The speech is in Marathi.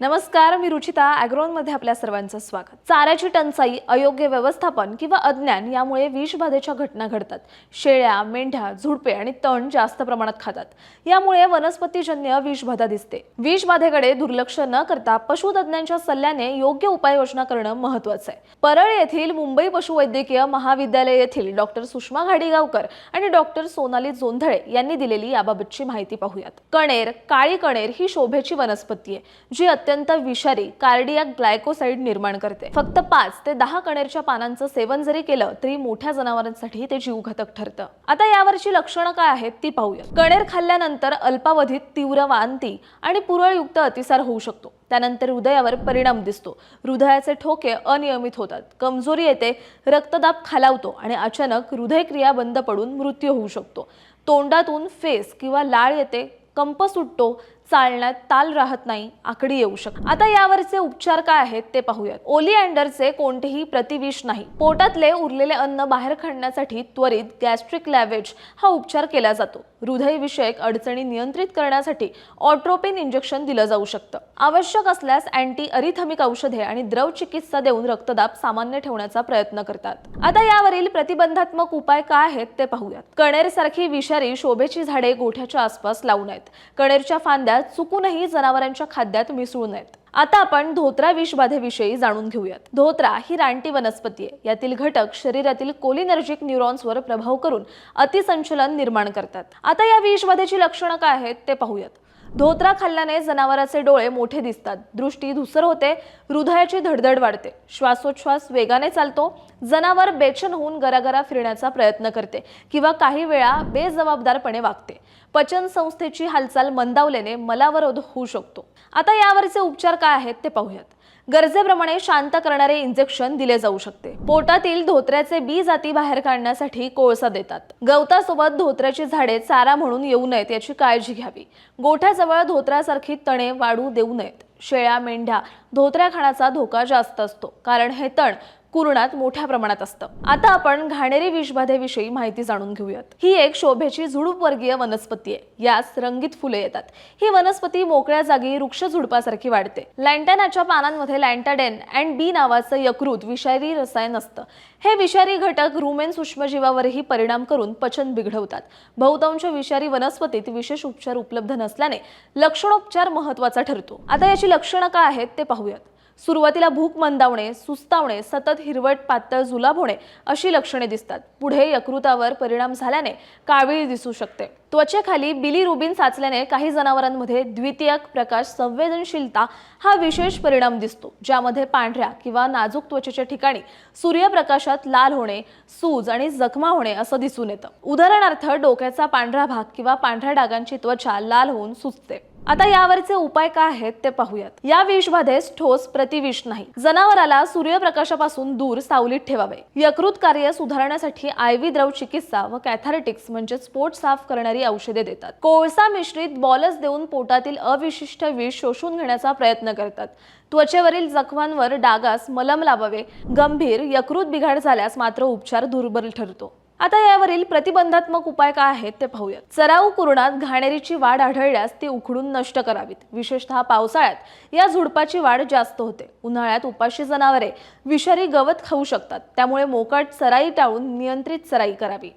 नमस्कार मी रुचिता. ॲग्रोनमध्ये आपल्या सर्वांचं स्वागत. चाऱ्याची टंचाई अयोग्य व्यवस्थापन किंवा अज्ञान यामुळे विषबाधेच्या घटना घडतात. शेळ्या मेंढ्या झुडपे आणि तण जास्त प्रमाणात खातात. यामुळे वनस्पतीजन्य विषबाधा दिसते. विषबाधेकडे दुर्लक्ष न करता पशुतज्ञांच्या सल्ल्याने योग्य उपाययोजना करणं महत्वाचं आहे. परळ येथील मुंबई पशुवैद्यकीय महाविद्यालय येथील डॉक्टर सुषमा घाडीगावकर आणि डॉक्टर सोनाली जोंधळे यांनी दिलेली याबाबतची माहिती पाहूयात. कणेर काळी कणेर ही शोभेची वनस्पती आहे जी अत्यंत अत्यंत विषारी कार्डियाक ग्लायकोसाइड निर्माण करते. फक्त पाच ते दहा कणेरच्या पानांचं सेवन जरी केलं तरी मोठ्या जनावरांसाठी ते जीवघातक ठरतं. आता यावरची लक्षणं काय आहेत ती पाहूया. कणेर खाल्ल्यानंतर अल्पावधीत तीव्र वांती आणि पुरळयुक्त अतिसार होऊ शकतो. त्यानंतर हृदयावर परिणाम दिसतो. हृदयाचे ठोके अनियमित होतात. कमजोरी येते रक्तदाब खालावतो आणि अचानक हृदयक्रिया बंद पडून मृत्यू होऊ शकतो. तोंडातून फेस किंवा लाळ येते कंप सुटतो चालण्यात ताल राहत नाही आकडी येऊ शकते. आता यावरचे उपचार काय आहेत ते पाहूयात. ओलिअँडरचे कोणतेही प्रतिविष नाही. पोटातले उरलेले अन्न बाहेर काढण्यासाठी त्वरित गॅस्ट्रिक लॅवेज हा उपचार केला जातो. हृदयविषयक अडचणी नियंत्रित करण्यासाठी ऑट्रोपिन इंजेक्शन दिलं जाऊ शकतं. आवश्यक असल्यास अँटी अरिथमिक औषधे आणि द्रव चिकित्सा देऊन रक्तदाब सामान्य ठेवण्याचा प्रयत्न करतात. आता यावरील प्रतिबंधात्मक उपाय काय आहेत ते पाहूयात. कणेर सारखी विषारी शोभेची झाडे गोठ्याच्या आसपास लावू नयेत. कणेरच्या फांद्या चुकूनही जनावरांच्या खाद्यात मिसळू नयेत. आता आपण धोत्रा विषबाधेविषयी जाणून घेऊयात. धोत्रा ही रानटी वनस्पती आहे. यातील घटक शरीरातील कोलिनर्जिक न्यूरॉन्सवर प्रभाव करून अतिसंचलन निर्माण करतात. आता या विषबाधेची लक्षणं काय आहेत ते पाहूयात. धोत्रा खाल्ल्याने जनावराचे डोळे मोठे दिसतात. दृष्टी धुसर होते हृदयाची धडधड वाढते. श्वासोच्छ्वास वेगाने चालतो. जनावर बेचन होऊन गरागरा फिरण्याचा प्रयत्न करते किंवा काही वेळा बेजबाबदारपणे वागते. पचन संस्थेची हालचाल मंदावल्याने मलावरोध होऊ शकतो. आता यावरचे उपचार काय आहेत ते पाहूयात. गरजेप्रमाणे शांत करणारे इंजेक्शन दिले जाऊ शकते. पोटातील धोत्र्याचे बी जाती बाहेर काढण्यासाठी कोळसा देतात. गवतासोबत धोत्र्याची झाडे चारा म्हणून येऊ नयेत याची काळजी घ्यावी. गोठ्याजवळ धोत्र्यासारखी तणे वाढू देऊ नयेत. शेळ्या मेंढ्या धोत्र्या खाण्याचा धोका जास्त असतो. कारण हे तण कुरणात मोठ्या प्रमाणात असतं. आता आपण घाणेरी विषबाधेविषयी माहिती जाणून घेऊयात. ही एक शोभेची झुडूपवर्गीय वनस्पती आहे. यास रंगीत फुले येतात. ही वनस्पती मोकळ्या जागी वृक्ष झुडपासारखी वाढते. लँटॅनाच्या पानांमध्ये लँटाडेन अँड बी नावाचं यकृत विषारी रसायन असतं. हे विषारी घटक रुमेन सूक्ष्मजीवावरही परिणाम करून पचन बिघडवतात. बहुतांश विषारी वनस्पतीत विशेष उपचार उपलब्ध नसल्याने लक्षणोपचार महत्त्वाचा ठरतो. आता याची लक्षणं काय आहेत ते पाहूयात. सुरुवातीला भूक मंदावणे सुस्तावणे सतत हिरवट पातळ जुलाब होणे अशी लक्षणे दिसतात. पुढे यकृतावर परिणाम झाल्याने कावीळ दिसू शकते. त्वचेखाली बिलीरुबिन साचल्याने काही जनावरांमध्ये द्वितीयक प्रकाश संवेदनशीलता हा विशेष परिणाम दिसतो ज्यामध्ये पांढऱ्या किंवा नाजूक त्वचेच्या ठिकाणी सूर्यप्रकाशात लाल होणे सूज आणि जखमा होणे असं दिसून येतं. उदाहरणार्थ डोक्याचा पांढरा भाग किंवा पांढऱ्या डागांची त्वचा लाल होऊन सुचते आता यावरचे उपाय काय आहेत ते पाहूयात. या विषबाधेस ठोस प्रतिविष नाही. जनावराला सूर्यप्रकाशापासून दूर सावलीत ठेवावे. यकृत कार्य सुधारण्यासाठी आयव्ही द्रव चिकित्सा व कॅथारेटिक्स म्हणजे पोट साफ करणारी औषधे देतात. कोळसा मिश्रित बॉलस देऊन पोटातील अविशिष्ट विष शोषून घेण्याचा प्रयत्न करतात. त्वचेवरील जखमांवर डागास मलम लावावे. गंभीर यकृत बिघाड झाल्यास मात्र उपचार दुर्बल ठरतो. आता यावरील प्रतिबंधात्मक उपाय काय आहेत ते पाहूयात. चराऊ कुरणात घाणेरीची वाढ आढळल्यास ती उखडून नष्ट करावीत. विशेषतः पावसाळ्यात या झुडपाची वाढ जास्त होते. उन्हाळ्यात उपाशी जनावरे विषारी गवत खाऊ शकतात. त्यामुळे मोकाट चराई टाळून नियंत्रित चराई करावी.